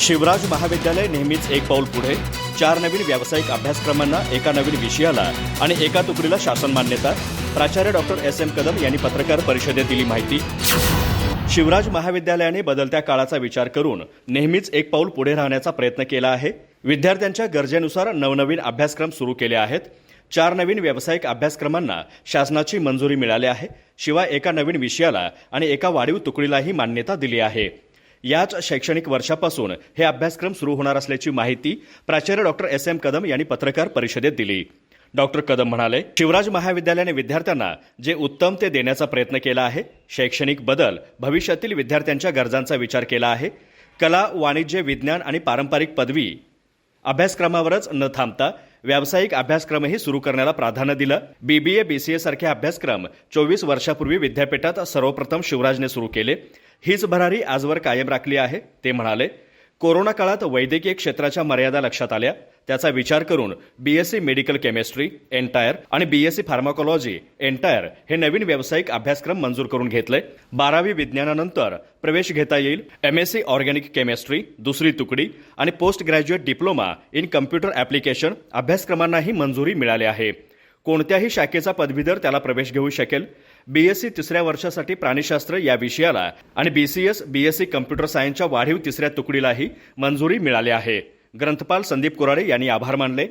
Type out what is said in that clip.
शिवराज महाविद्यालय नेहमीच एक पाऊल पुढे. चार नवीन व्यावसायिक अभ्यासक्रमांना एका नवीन विषयाला आणि एका तुकडीला शासन मान्यता. प्राचार्य डॉक्टर एस एम कदम यांनी पत्रकार परिषदेत दिली माहिती. शिवराज महाविद्यालयाने बदलत्या काळाचा विचार करून नेहमीच एक पाऊल पुढे राहण्याचा प्रयत्न केला आहे. विद्यार्थ्यांच्या गरजेनुसार नवनवीन अभ्यासक्रम सुरू केले आहेत. चार नवीन व्यावसायिक अभ्यासक्रमांना शासनाची मंजुरी मिळाली आहे. शिवाय एका नवीन विषयाला आणि एका वाढीव तुकडीलाही मान्यता दिली आहे. याच शैक्षणिक वर्षापासून हे अभ्यासक्रम सुरू होणार असल्याची माहिती प्राचार्य डॉक्टर एस एम कदम यांनी पत्रकार परिषदेत दिली. डॉक्टर कदम म्हणाले शिवराज महाविद्यालयाने विद्यार्थ्यांना जे उत्तम ते देण्याचा प्रयत्न केला आहे शैक्षणिक बदल भविष्यातील विद्यार्थ्यांच्या गरजांचा विचार केला आहे कला वाणिज्य विज्ञान आणि पारंपरिक पदवी अभ्यासक्रमावरच न थांबता व्यावसायिक अभ्यासक्रमही सुरू करण्याला प्राधान्य दिलं. बीबीए बीसीए सारखे अभ्यासक्रम चोवीस वर्षापूर्वी विद्यापीठात सर्वप्रथम शिवराजने सुरू केले. हीच भरारी आजवर कायम राखली आहे ते म्हणाले. कोरोना काळात वैद्यकीय क्षेत्राच्या मर्यादा लक्षात आल्या. त्याचा विचार करून बीएससी मेडिकल केमिस्ट्री एन्टायर आणि बीएससी फार्माकोलॉजी एन्टायर हे नवीन व्यावसायिक अभ्यासक्रम मंजूर करून घेतले. बारावी विज्ञानानंतर प्रवेश घेता येईल. एमएससी ऑर्गॅनिक केमिस्ट्री दुसरी तुकडी आणि post graduate diploma in computer application अभ्यासक्रमांनाही मंजुरी मिळाली आहे. कोणत्याही शाखेचा पदवीधर त्याला प्रवेश घेऊ शकेल. बीएससी तिसऱ्या वर्षासाठी प्राणीशास्त्र या विषयाला आणि बीसीएस बीएससी कम्प्युटर सायन्सच्या वाढीव तिसऱ्या तुकडीलाही मंजुरी मिळाली आहे. ग्रंथपाल संदीप कुराडे यांनी आभार मानले.